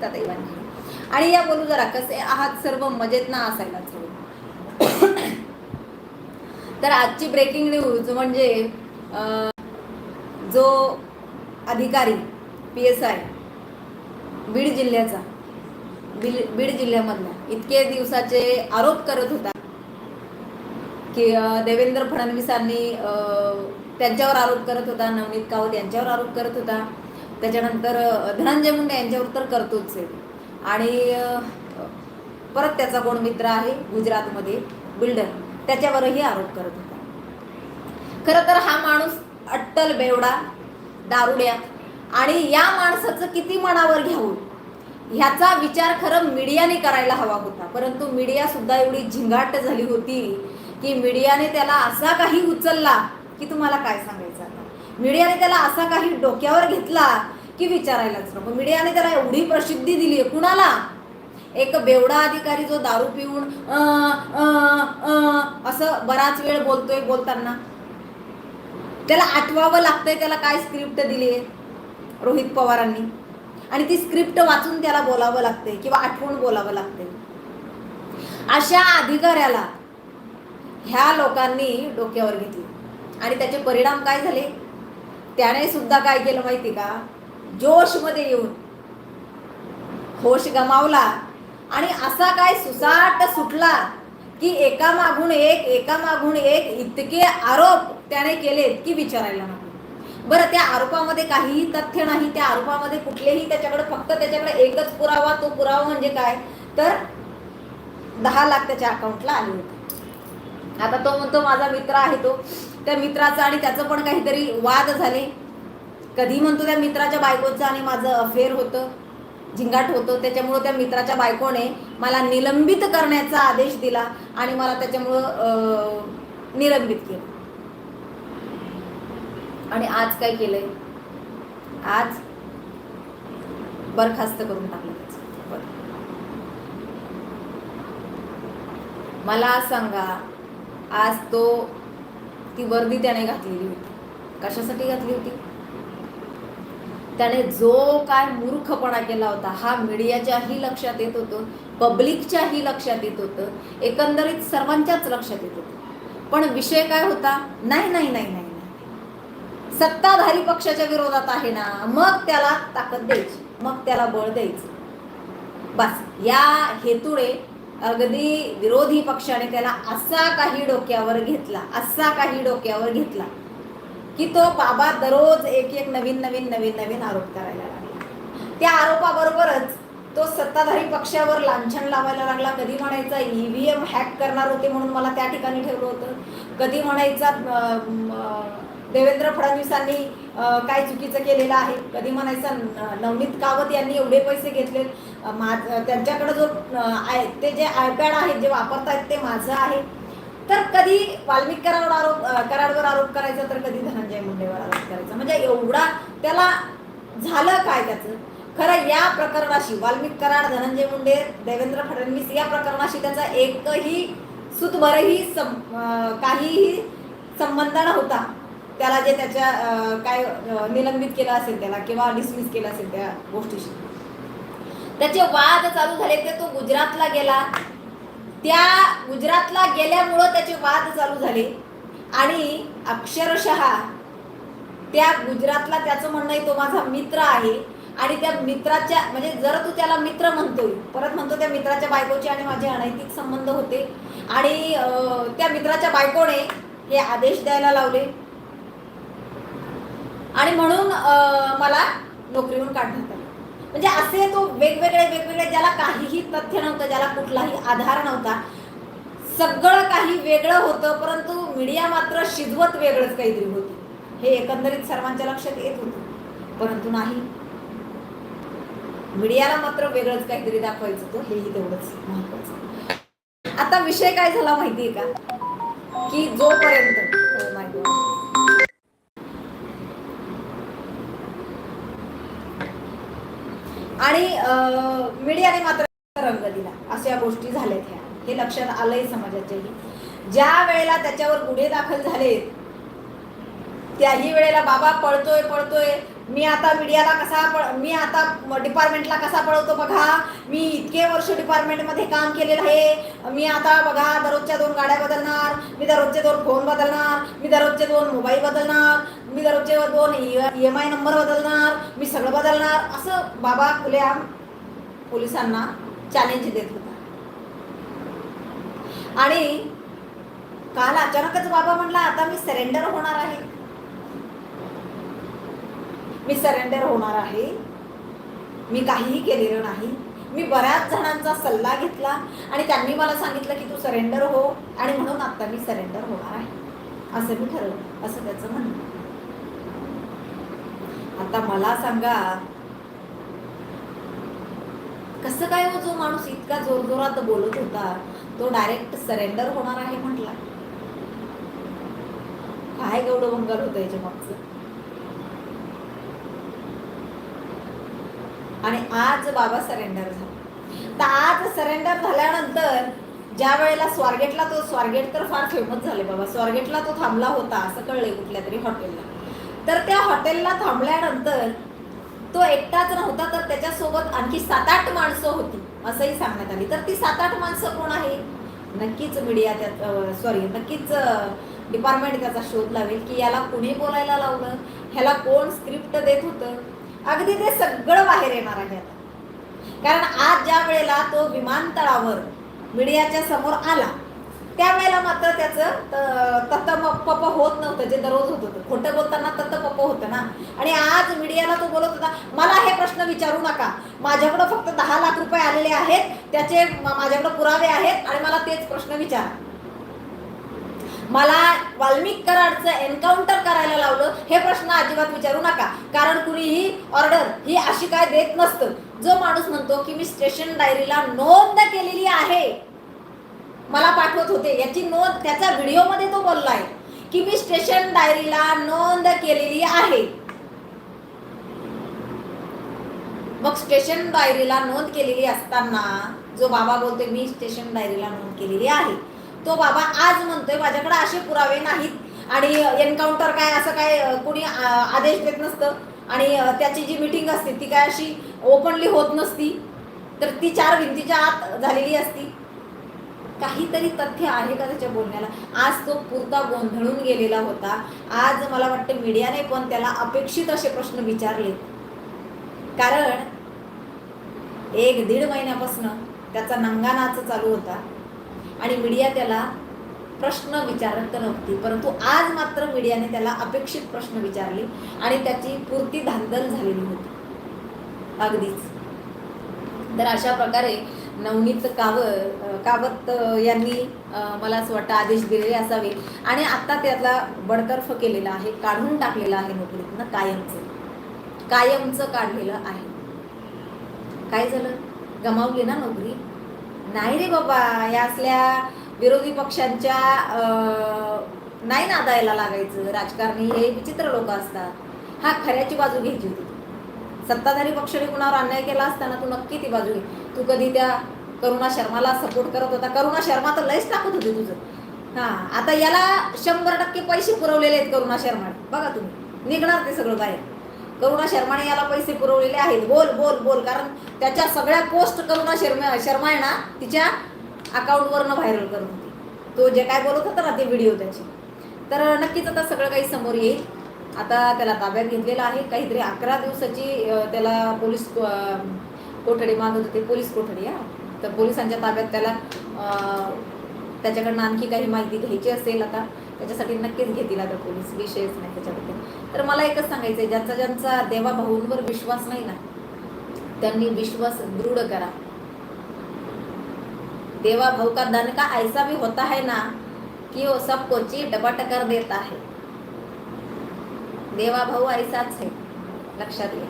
गीताताईबांनी आणि या बोलू जरा कसे आहात सर्व मजेत ना असायलाच तर आजची ब्रेकिंग न्यूज म्हणजे जो अधिकारी पी एस आय बीड जिल्ह्याचा बीड बीड जिल्ह्यामधला इतके दिवसाचे आरोप करत होता की देवेंद्र फडणवीसांनी त्यांच्यावर आरोप करत होता नवनीत कावत यांच्यावर आरोप करत होता. त्याच्यानंतर धनंजय मुंडे यांच्यावर तर करतोच आहे. आणि परत त्याचा कोण मित्र आहे गुजरातमध्ये बिल्डर त्याच्यावरही आरोप करत होता. खरं तर हा माणूस अट्टल बेवडा दारुड्या आणि या माणसाचं किती मनावर घ्यावं? ह्याचा विचार खरं मीडियाने करायला हवा होता. परंतु मीडिया सुद्धा एवढी झिंगाट झाली होती की मीडियाने त्याला असा काही उचलला की तुम्हाला काय सांगायचं? मीडियाने त्याला असा काही डोक्यावर घेतला की विचारायलाच नको. मीडियाने त्याला एवढी प्रसिद्धी दिली आहे. कुणाला? एक बेवडा अधिकारी जो दारू पिऊन असं बराच वेळ बोलतोय बोलताना. त्याला आठवावं लागतंय त्याला काय स्क्रिप्ट दिली आहे रोहित पवारांनी. आणि ती स्क्रिप्ट वाचून त्याला बोलावं लागतंय किंवा आठवून बोलावं लागतंय. अशा अधिकाऱ्याला ह्या लोकांनी डोक्यावर घेतली. आणि त्याचे परिणाम काय झाले? त्याने सुद्धा काय केलं माहिती का? जोशमध्ये येऊन होश गमावला आणि असा काय सुसाट सुटला की एका मागून एक एका मागून एक इतके आरोप त्याने केलेत की विचारायला नको. बरं त्या आरोपामध्ये काहीही तथ्य नाही त्या आरोपामध्ये कुठलेही त्याच्याकडे फक्त त्याच्याकडे एकच पुरावा तो पुरावा म्हणजे काय? तर दहा लाख त्याच्या अकाउंटला आले होते. आता तो म्हणतो माझा मित्र आहे तो. त्या मित्राचा आणि त्याचं पण काहीतरी वाद झाले. कधी म्हणतो त्या मित्राच्या बायकोचं आणि माझं अफेअर होतं झिंगाट होतं त्याच्यामुळं त्या मित्राच्या बायकोने मला निलंबित करण्याचा आदेश दिला आणि मला त्याच्यामुळं निलंबित केलं. आणि आज काय केलंय? आज बरखास्त करून टाकलं त्याचं. बरं. मला सांगा आज तो ती वर्दी त्याने घातलेली होती. कशासाठी घातली होती? त्याने जो काय मूर्खपणा केला होता हा मीडियाच्याही लक्षात येत होतं पब्लिकच्याही लक्षात येत होतं एकंदरीत सर्वांच्याच लक्षात येत होतं. पण विषय काय होता? नाही नाही नाही नाही नाही. सत्ताधारी पक्षाच्या विरोधात आहे ना मग त्याला ताकद द्यायची मग त्याला बळ द्यायचं. बस या हेतुळे अगदी विरोधी पक्षाने त्याला असा काही डोक्यावर घेतला असा काही डोक्यावर घेतला की तो बाबा दररोज एक एक नवीन नवीन नवीन नवीन आरोप करायला लागला. त्या आरोपाबरोबरच तो सत्ताधारी पक्षावर लांछन लावायला लागला. कधी म्हणायचा e ईव्हीएम हॅक करणार होते म्हणून मला त्या ठिकाणी ठेवलं होतं. कधी म्हणायचा देवेंद्र फडणवीसांनी काय चुकीचं केलेलं आहे? कधी म्हणायचा न- नवनीत कावत यांनी एवढे पैसे घेतले मा- त्यांच्याकडे जो आहे ते जे आयपॅड आहेत जे वापरतायत ते माझं आहे. तर कधी वाल्मिक करावर आरोप कराडवर आरोप करायचा तर कधी धनंजय मुंडेवर आरोप करायचा. म्हणजे एवढा त्याला झालं काय त्याचं? खरं या प्रकरणाशी वाल्मिक कराड धनंजय मुंडे देवेंद्र फडणवीस या प्रकरणाशी त्याचा एकही सुतभरही सं काहीही संबंध नव्हता. त्याला जे त्याच्या काय निलंबित केलं असेल त्याला किंवा डिसमिस केलं असेल त्या गोष्टीशी. त्याचे वाद चालू झाले ते तो गुजरातला गेला. त्या गुजरातला गेल्यामुळं त्याचे वाद चालू झाले. आणि अक्षरशः त्या गुजरातला त्याचं म्हणणं आहे तो माझा मित्र आहे. आणि त्या मित्राच्या म्हणजे जर तू त्याला मित्र म्हणतोय परत म्हणतो त्या मित्राच्या बायकोचे आणि माझे अनैतिक संबंध होते. आणि त्या मित्राच्या बायकोने हे आदेश द्यायला लावले. आणि म्हणून मला नोकरीवरून काढण्यात आलं. म्हणजे असे तो वेगवेगळे वेगवेगळे ज्याला काहीही तथ्य नव्हतं ज्याला कुठलाही आधार नव्हता सगळं काही वेगळं होतं परंतु मीडिया मात्र शिजवत वेगळंच काहीतरी होती. हे एकंदरीत सर्वांच्या लक्षात येत होतं. परंतु नाही. मीडियाला मात्र वेगळंच काहीतरी दाखवायचं होतं. हेही तेवढंच महत्वाचं आता विषय काय झाला माहितीये का? की जोपर्यंत आणि मीडियाने मात्र रंग दिला. अशा गोष्टी झाल्यात ह्या. हे लक्षात आलंय समाजाच्याही ज्या वेळेला त्याच्यावर गुन्हे दाखल झालेत त्याही वेळेला बाबा पळतोय पळतोय मी आता मीडियाला कसा पळ मी आता डिपार्टमेंटला कसा पळवतो बघा. मी इतके वर्ष डिपार्टमेंटमध्ये काम केलेलं आहे. मी आता बघा दररोजच्या दोन गाड्या बदलणार मी दररोजचे दोन फोन बदलणार मी दररोजचे दोन मोबाईल बदलणार मी दररोजचे दोन एम आय नंबर बदलणार मी सगळं बदलणार. असं बाबा खुल्या पोलिसांना चॅलेंज देत होता. आणि काल अचानकच बाबा म्हणला आता मी सरेंडर होणार आहे. मी सरेंडर होणार आहे. मी काहीही केलेलं नाही. मी बऱ्याच जणांचा सल्ला घेतला आणि त्यांनी मला सांगितलं की तू सरेंडर हो आणि म्हणून आता मी सरेंडर होणार आहे. असं मी ठरवलं. असं त्याचं म्हणणं आता मला सांगा कसं काय हो जो माणूस इतका जोरजोरात बोलत होता तो डायरेक्ट सरेंडर होणार आहे म्हटला? काय गौडव होतं याच्या मागचं? आणि आज बाबा सरेंडर झाला. तर आज सरेंडर झाल्यानंतर ज्या वेळेला स्वारगेटला तो स्वारगेट तर फार फेमस झाले बाबा. स्वारगेटला तो थांबला होता असं कळले कुठल्या तरी हॉटेलला तर त्या हॉटेलला थांबल्यानंतर तो एकटाच नव्हता तर त्याच्यासोबत आणखी सात आठ माणसं होती असंही सांगण्यात आली. तर ती सात आठ माणसं कोण आहे नक्कीच मीडिया त्यात सॉरी नक्कीच डिपार्टमेंट त्याचा शोध लावेल की याला कुणी बोलायला लावलं? ह्याला कोण स्क्रिप्ट देत होतं? अगदी ते सगळं बाहेर येणार आहे आता. कारण आज ज्या वेळेला तो विमानतळावर मीडियाच्या समोर आला त्यावेळेला मात्र त्याचं तत्त पप होत नव्हतं जे दररोज होत होतं. खोटं बोलताना तत्त पप होतं ना. आणि आज मीडियाला तो बोलत होता मला हे प्रश्न विचारू नका. माझ्याकडं फक्त दहा लाख रुपये आलेले आहेत त्याचे माझ्याकडं पुरावे आहेत आणि मला तेच प्रश्न विचारा. मला वाल्मिक कराडचं एन्काउंटर करायला लावलं हे प्रश्न अजिबात विचारू नका. कारण कुणीही ऑर्डर ही अशी काय देत नसतं. जो माणूस म्हणतो की मी स्टेशन डायरीला नोंद केलेली आहे मला पाठवत होते. याची नोंद त्याचा व्हिडिओमध्ये तो बोललाय की मी स्टेशन डायरीला नोंद केलेली आहे. मग स्टेशन डायरीला नोंद केलेली असताना जो बाबा बोलतोय मी स्टेशन डायरीला नोंद केलेली आहे. तो बाबा आज म्हणतोय माझ्याकडे असे पुरावे नाहीत. आणि एन्काउंटर काय असं काय कोणी आदेश देत नसतं. आणि त्याची जी मिटिंग असते ती काय अशी ओपनली होत नसती. तर ती चार भिंतीच्या आत झालेली असती. काहीतरी तथ्य आहे का त्याच्या बोलण्याला? आज तो पुरता गोंधळून गेलेला होता. आज मला वाटतं मीडियाने पण त्याला अपेक्षित असे प्रश्न विचारले कारण एक दीड महिन्यापासून त्याचा नंगानाच चालू होता. आणि मीडिया त्याला प्रश्न विचारत तर नव्हती परंतु आज मात्र मीडियाने त्याला अपेक्षित प्रश्न विचारले आणि त्याची पूर्ती धांदल झालेली होती. अगदीच. तर अशा प्रकारे नवनीत काव कावत यांनी मला असं वाटतं आदेश दिलेले असावे. आणि आता त्याला बडतर्फ केलेला आहे काढून टाकलेलं आहे नोकरीतनं कायमचं. कायमचं काढलेलं आहे. काय झालं? गमावली ना नोकरी? नाही रे बाबा या असल्या विरोधी पक्षांच्या नाही नादायला लागायचं. राजकारणी हे विचित्र लोक असतात. हा खऱ्याची बाजू घ्यायची होती. सत्ताधारी पक्षाने कुणावर अन्याय केला असताना तू नक्की ती बाजू घे. तू कधी त्या करुणा शर्माला सपोर्ट करत होता. करुणा शर्मा तर लयच टाकत होती तुझं. हा आता याला शंभर टक्के पैसे पुरवलेले आहेत करुणा शर्मा. बघा तुम्ही निघणार ते सगळं बाहेर. करुणा शर्माने याला पैसे पुरवलेले आहेत. बोल बोल बोल. कारण त्याच्या सगळ्या पोस्ट करुणा शर्मा शर्मा आहे ना तिच्या अकाउंटवरनं व्हायरल करत होती. तो जे काय बोलत होता ना ते व्हिडिओ त्याचे. तर नक्कीच आता सगळं काही समोर येईल. आता त्याला ताब्यात घेतलेलं आहे. काहीतरी अकरा दिवसाची त्याला पोलीस कोठडी मागत होते. पोलीस कोठडी हा? तर पोलिसांच्या ताब्यात त्याला त्याच्याकडनं आणखी काही माहिती घ्यायची असेल आता. त्याच्यासाठी नक्कीच घेतील आता पोलीस विषयच नाही त्याच्याबद्दल. तर मला एकच सांगायचं आहे ज्यांचा ज्यांचा देवाभाऊंवर विश्वास नाही ना त्यांनी विश्वास दृढ करा. देवा भाऊ का धन का ऐसा भी होता है ना कि वो सबको चीट कर देता है. देवा भाऊ ऐसाच है लक्षात घ्या.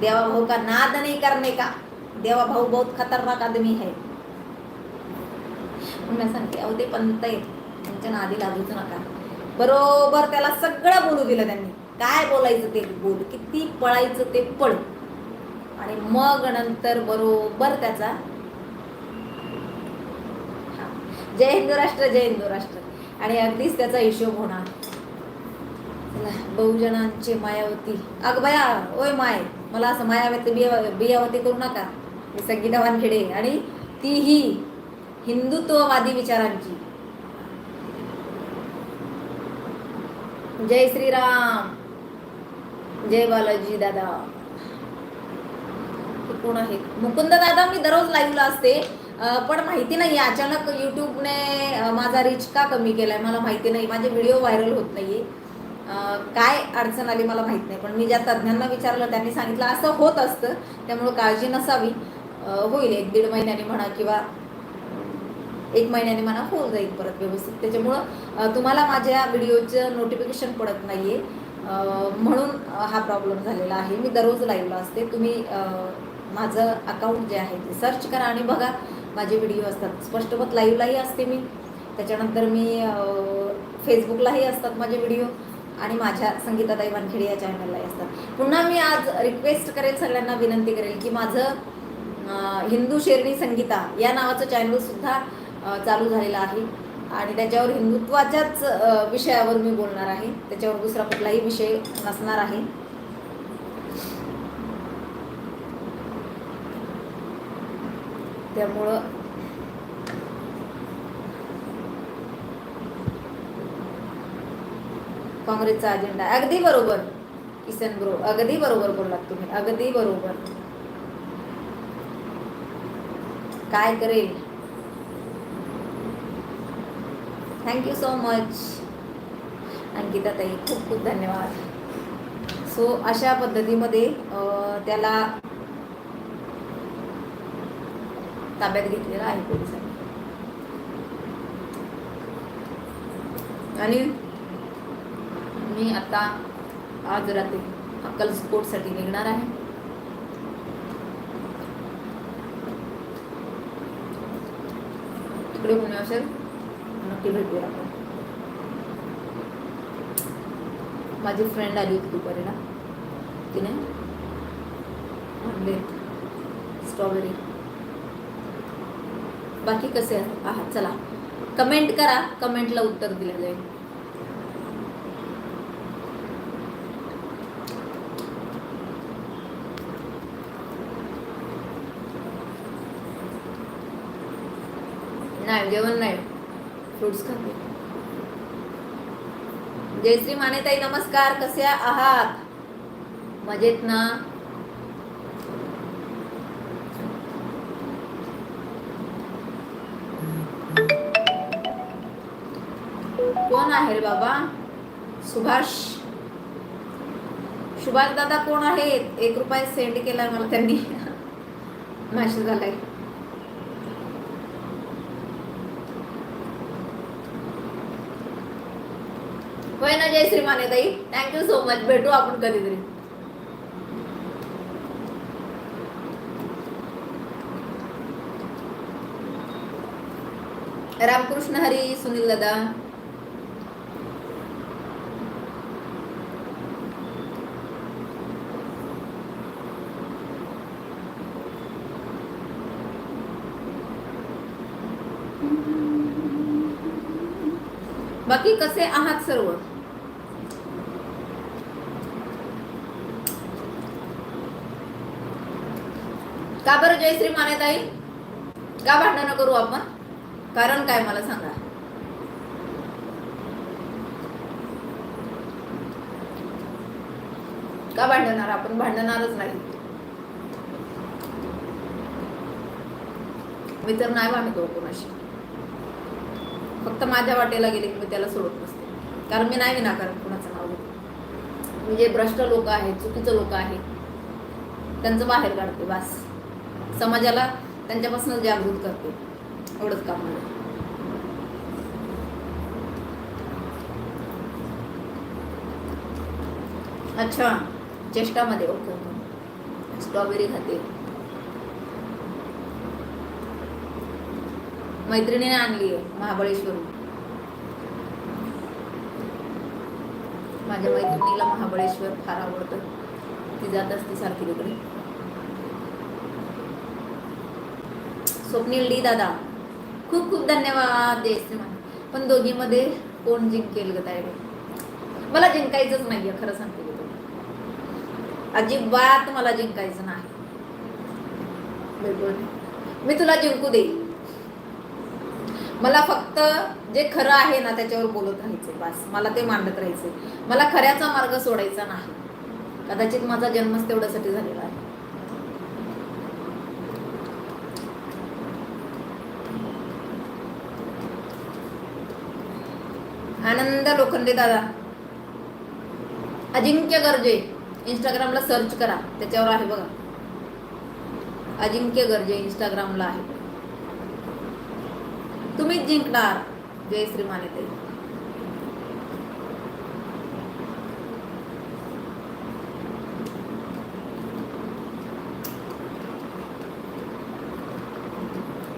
देवा भाऊ का नाद नहीं करने का? देवा भाऊ बहुत खतरनाक आदमी है. मी सांगते अहो ते पंत आहेत त्यांच्या नादी लागूच नका. बरोबर त्याला सगळं बोलू दिलं त्यांनी. काय बोलायचं ते बोल किती पळायचं ते पळ. आणि मग नंतर बरोबर त्याचा हा. जय हिंदू राष्ट्र जय हिंदू राष्ट्र. आणि अगदीच त्याचा हिशोब होणार. बहुजनांचे मायावती. अग बया ओय माय मला असं मायावती बिया बियावती करू नका. मी संगीता वानखेडे. आणि तीही हिंदुत्ववादी विचारांची. जय श्रीराम. जय बालाजी दादा. कोण आहे मुकुंद दादा मी दररोज लाईव्हला असते. पण माहिती नाही अचानक युट्यूबने माझा रीच का कमी केलाय मला माहिती नाही. माझे व्हिडिओ व्हायरल होत नाहीये. काय अडचण आली मला माहीत नाही. पण मी ज्या तज्ज्ञांना विचारलं त्यांनी सांगितलं असं होत असतं. त्यामुळं काळजी नसावी. होईल एक दीड महिन्याने म्हणा किंवा एक महिन्याने मला होऊन जाईल परत व्यवस्थित. त्याच्यामुळं तुम्हाला माझ्या व्हिडिओचं नोटिफिकेशन पडत नाही आहे म्हणून हा प्रॉब्लेम झालेला आहे. मी दररोज लाईव्हला असते. तुम्ही माझं अकाउंट जे आहे ते सर्च करा आणि बघा. माझे व्हिडिओ असतात. स्पष्टपत लाईव्हलाही असते मी. त्याच्यानंतर मी फेसबुकलाही असतात माझे व्हिडिओ आणि माझ्या संगीताताई वानखेडे या चॅनललाही असतात. पुन्हा मी आज रिक्वेस्ट करेल सगळ्यांना विनंती करेल की माझं हिंदू शेरणी संगीता या नावाचं चॅनलसुद्धा चालू झालेला आहे. आणि त्याच्यावर हिंदुत्वाच्याच विषयावर मी बोलणार आहे. त्याच्यावर दुसरा कुठलाही विषय नसणार आहे. त्यामुळं काँग्रेसचा अजेंडा अगदी बरोबर किसन ब्रो. अगदी बरोबर बोललात तुम्ही. अगदी बरोबर. काय करेल? थँक्यू सो मच अंकिता ताई खूप खूप धन्यवाद. सो अशा पद्धतीमध्ये त्याला ताब्यात घेतलेला आहे पोलिसांनी. आणि मी आता आज रात्री अक्कलकोटसाठी निघणार आहे. तिकडे कोणी असेल? नक्की भेटूया आपण. माझी फ्रेंड आली होती दुपारी ना. तिने आणले स्ट्रॉबेरी बाकी कसे आहात? चला. कमेंट करा. कमेंटला उत्तर दिलं जाईल. नाही जेवण नाही. फ्रुट्स खाते जयश्री मानेताई नमस्कार कसे आहात? मजेत ना? कोण आहे रे बाबा? सुभाष? सुभाष दादा कोण आहेत? एक रुपया सेंड केला मला त्यांनी. मॅसेज झालाय होय ना जय Shri Manetai thank you so much भेटू आपण कधीतरी. रामकृष्ण हरी सुनील दादा. बाकी कसे आहात सर्व? का बरं जयश्री मानेताई का भांडणं करू आपण? कारण काय मला सांगा. का भांडणार आपण? भांडणारच नाही. मी तर नाही भांडतो कोणाशी. फक्त माझ्या वाटेला गेले की मी त्याला सोडत नसते. कारण मी नाही विनाकारण कुणाचं नाव घेतो. मी जे भ्रष्ट लोक आहेत चुकीचं लोक आहेत त्यांचं बाहेर काढते बास. समाजाला त्यांच्यापासून जागृत करते. एवढंच काम मला अच्छा चेष्टामध्ये ओके ओके. स्ट्रॉबेरी खाते. मैत्रिणीने आणली आहे महाबळेश्वरून. माझ्या मैत्रिणीला महाबळेश्वर फार आवडतं. ती जात असते सारखी तिकडे. स्वप्नील डी दादा. खूप खूप धन्यवाद जयश्री मान पण दोघीमध्ये कोण जिंकेल ग ताई? मला जिंकायचंच नाहीये खरं सांगते अजिबात मला जिंकायचं नाही. बिलकुल नाही. मी तुला जिंकू देईल मला फक्त जे खरं आहे ना त्याच्यावर बोलत राहायचं बस. मला ते मांडत राहायचं मला खऱ्याचा मार्ग सोडायचा नाही. कदाचित माझा जन्मच तेवढ्यासाठी झालेला आहे. आनंद लोखंडे दादा. अजिंक्य गर्जे इंस्टाग्रामला सर्च करा. त्याच्यावर आहे बघा. अजिंक्य गर्जे इंस्टाग्रामला आहे. तुम्हीच जिंकणार. जय श्री मानेते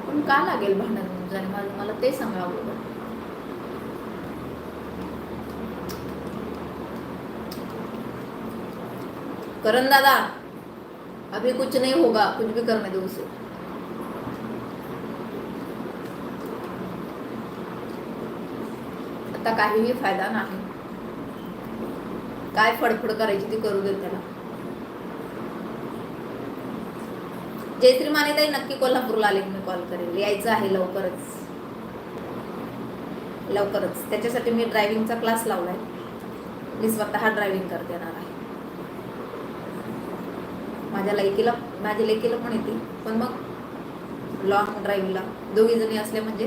पण का लागेल भांडण? तुमचं मला ते सांगा अगोदर. करण दादा अभी कुछ नहीं होगा कुछ भी करने दो उसे। आता काहीही फायदा नाही. काय फडफड करायची ती करू दे त्याला. जयश्री मानेताई नक्की कोल्हापूरला आले की मी कॉल करेल. यायचं आहे लवकरच. लवकरच. त्याच्यासाठी मी ड्रायव्हिंगचा क्लास लावलाय. मी स्वतः ड्रायव्हिंग करते येणार आहे. माझ्या लेकीला माझ्या लेकीला पण येते. पण मग लॉंग ड्राईव्हला दोघी जणी असले म्हणजे?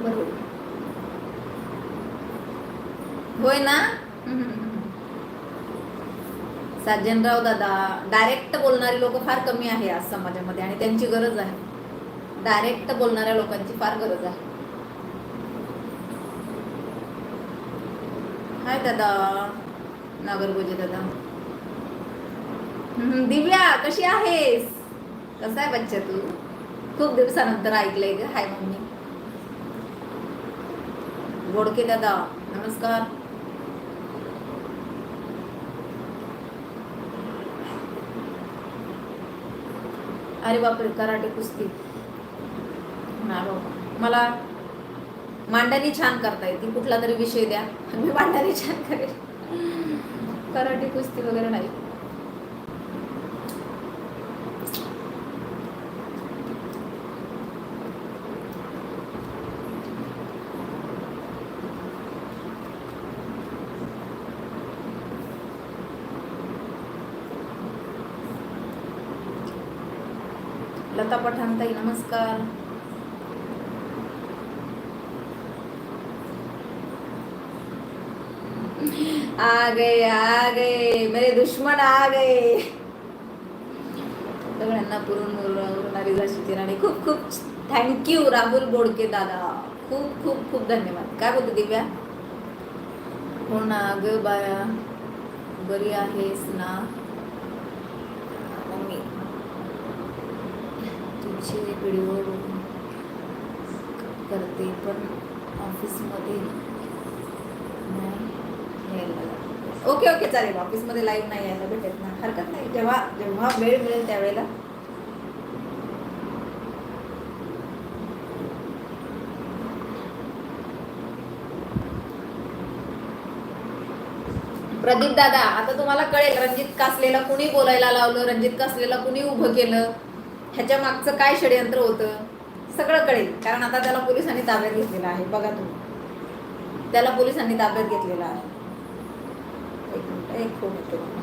बरोबर. होय ना? साजनराव दादा डायरेक्ट बोलणारे लोक फार कमी आहे आज समाजामध्ये आणि त्यांची गरज आहे. डायरेक्ट बोलणाऱ्या लोकांची फार गरज आहे. हाय दादा. नागरगोजे दादा. दिव्या कशी आहेस? कसा आहे बच्चा तू? खूप दिवसानंतर ऐकलंय ग. हाय मम्मी. गोडके दादा. नमस्कार. अरे बापरे कराटे कुस्ती. बाबा मला मांडणी छान करता येते कुठला तरी विषय द्या. मी मांडणी छान करेल. कराटे कुस्ती वगैरे नाही लता पठाण ताई नमस्कार. आ गए आ गए मेरे दुश्मन आ गए. सगळ्यांना पुरून उरणारी जशी राणी खूप खूप थँक्यू राहुल बोडके दादा. खूप खूप खूप धन्यवाद. काय बोलतो दिव्या? हो ना ग बाया. बरी आहेस ना मम्मी तुझे व्हिडिओ करते पण ऑफिसमध्ये नाही यायला ओके ओके चालेल. ऑफिसमध्ये लाईव्ह नाही यायला भेटत ना. हरकत नाही. जेव्हा जेव्हा वेळ मिळेल त्यावेळेला. प्रदीप दादा आता तुम्हाला कळेल रणजित कासलेला कुणी बोलायला लावलं रणजित कासलेला कुणी उभं केलं? ह्याच्या मागचं काय षडयंत्र होतं? सगळं कळेल. कारण आता त्याला पोलिसांनी ताब्यात घेतलेला आहे. बघा तुम्ही. त्याला पोलिसांनी ताब्यात घेतलेला आहे. एक मिनिट एक फोन येतो.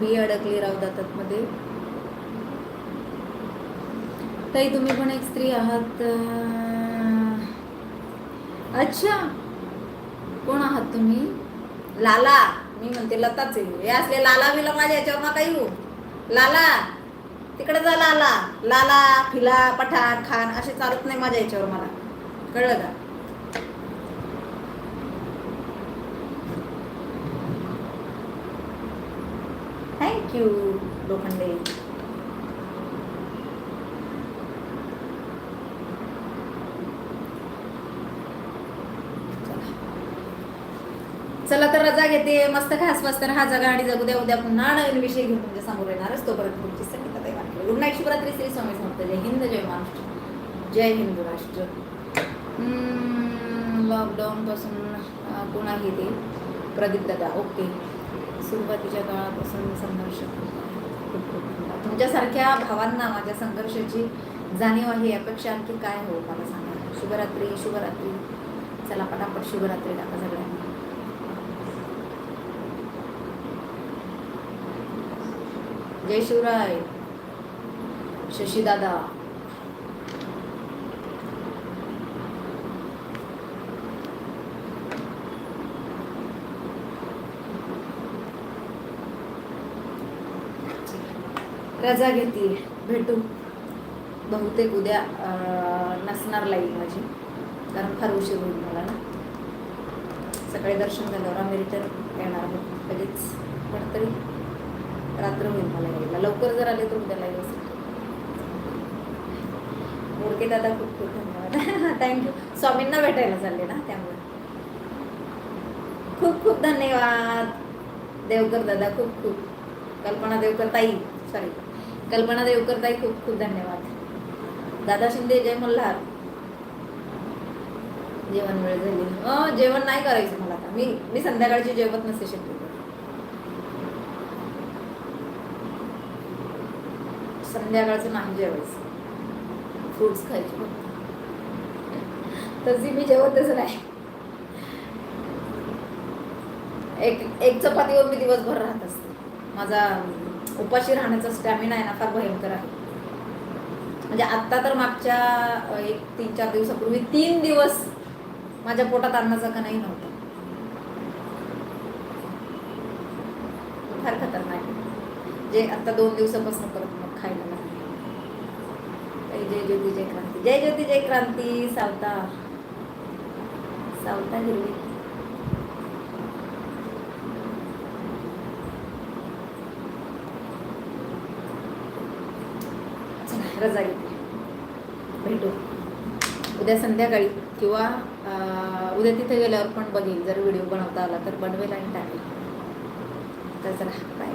बी अडकली राव दातातमध्ये ताई तुम्ही पण एक स्त्री आहात अच्छा. कोण आहात तुम्ही? लाला. मी म्हणते लताच हे असले लाला बिला माझ्या याच्यावर नका येऊ. लाला. तिकडे जा लाला. लाला फिला पठाण खान असे चालत नाही माझ्या याच्यावर मला. कळलं का? Thank you Lokhande. चला तर रजा घेते. मस्त खास मस्त. हा जगा आणि जगू द्या उद्या पुन्हा नवीन विषय घेऊन तुमच्यासमोर येणारच तोपर्यंत तुमची संगीता ताई वाटली गुड नाईट शिवरात्री श्री स्वामी समर्थ. जय हिंद जय महाराष्ट्र. जय हिंदू राष्ट्र. लॉकडाऊन पासून कोणाही कोण आहे ते प्रदीप दादा. ओके सुरुवातीच्या काळापासून संघर्ष खूप खूप तुमच्यासारख्या भावांना माझ्या संघर्षाची जाणीव आहे अपेक्षा आणखी काय हो मला सांगा. शुभरात्री शुभरात्री. चला पटापट शुभरात्री टाका सगळ्यांना. जय शिवराय. शशीदादा दादा रजा घेते भेटू. बहुतेक उद्या नसणार लाईल माझी. कारण फार उशीर होईल मला ना. सकाळी दर्शन झाल्यावर आम्ही रिटर्न येणार आहोत लगेच. पण तरी रात्र होईल मला यायला. लवकर जर आले तर उद्या लाईव्ह मोडके दादा खूप खूप धन्यवाद. थँक्यू स्वामींना भेटायला चालले ना त्यामुळे. खूप खूप धन्यवाद. देवकर दादा खूप खूप. कल्पना देवकर ताई. सॉरी कल्पना देवकरताई खूप खूप धन्यवाद. दादा शिंदे जय मल्हार. जेवण वेळ झाली. जेवण नाही करायचं मला आता. मी मी संध्याकाळची जेवत नसते शक्यतो. संध्याकाळचं नाही जेवायचं. फ्रुट्स खायचे तशी मी जेवतच नाही. एक एक चपातीवर मी दिवसभर राहत असते. माझा उपाशी राहण्याचा स्टॅमिना आहे ना फार भयंकर आहे. म्हणजे आत्ता तर मागच्या एक तीन चार दिवसापूर्वी तीन दिवस माझ्या पोटात अन्नाचा का नाही नव्हता. फार खतरनाक आहे. जे आता दोन दिवसापासून परत मग खायला लागले. जय ज्योती जय क्रांती. जय ज्योती जय क्रांती सावता. सावता हिरवी चला रजा भेटू. उद्या संध्याकाळी किंवा उद्या तिथे गेल्यावर पण बघेन. जर व्हिडिओ बनवता आला तर बनवेल आणि टाकेल. तर चला बाय